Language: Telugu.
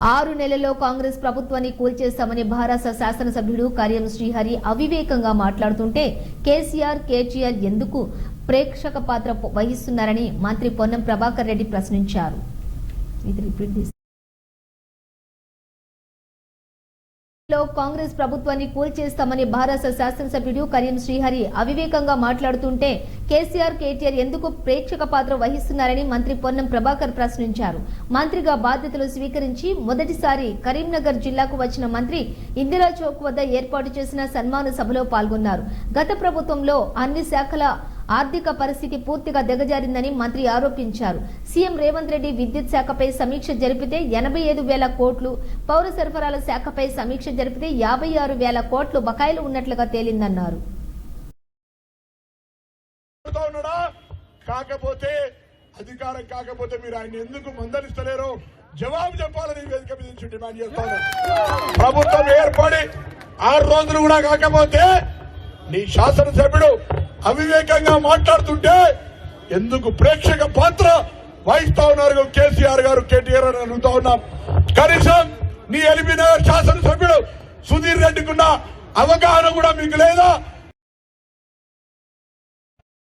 ఆరు నెలల్లో కాంగ్రెస్ ప్రభుత్వాన్ని కూల్చేస్తామని భారత శాసనసభ్యుడు కార్యం శ్రీహరి అవివేకంగా మాట్లాడుతుంటే కేసీఆర్ కేటీఆర్ ఎందుకు ప్రేక్షక పాత్ర వహిస్తున్నారని మంత్రి పొన్నం ప్రభాకర్ రెడ్డి ప్రశ్నించారు. లో కాంగ్రెస్ ప్రభుత్వాన్ని కూల్చేస్తామని భారత శాసనసభ్యుడు కరీం శ్రీహరి అవివేకంగా మాట్లాడుతుంటే కేసీఆర్ కేటీఆర్ ఎందుకు ప్రేక్షక పాత్ర వహిస్తున్నారని మంత్రి పొన్నం ప్రభాకర్ ప్రశ్నించారు. మంత్రిగా బాధ్యతలు స్వీకరించి మొదటిసారి కరీంనగర్ జిల్లాకు వచ్చిన మంత్రి ఇందిరా చౌక్ వద్ద ఏర్పాటు చేసిన సన్మాన సభలో పాల్గొన్నారు. గత ప్రభుత్వంలో అన్ని శాఖల ఆర్థిక పరిస్థితి పూర్తిగా దిగజారిందని మంత్రి ఆరోపించారు. సీఎం రేవంత్ రెడ్డి విద్యుత్ శాఖపై సమీక్ష జరిపితే ఎనభై ఐదు వేల కోట్లు పౌర సరఫరాల శాఖపై సమీక్ష జరిపితే యాభై ఆరు వేల కోట్లు బకాయిలు ఉన్నట్లుగా తేలిందన్నారు. కాకపోతే అధికారం కాకపోతే మీరు ఆయన ఎందుకు మందలిస్తలేరు జవాబు చెప్పాలని వేదిక మీద నుంచి డిమాండ్ చేస్తాను ప్రభుత్వం ఏర్పడి ఆరు రోజులు కూడా కాకపోతే నీ శాసనసభ్యుడు అవివేకంగా మాట్లాడుతుంటే ఎందుకు ప్రేక్షక పాత్ర? వహిస్తా ఉన్నారు కేసీఆర్ గారు కేటీఆర్ అని అడుగుతా ఉన్నాం. కనీసం నీ ఎలిమినగర్ శాసనసభ్యుడు సుధీర్ రెడ్డికున్న అవగాహన కూడా మీకు లేదా?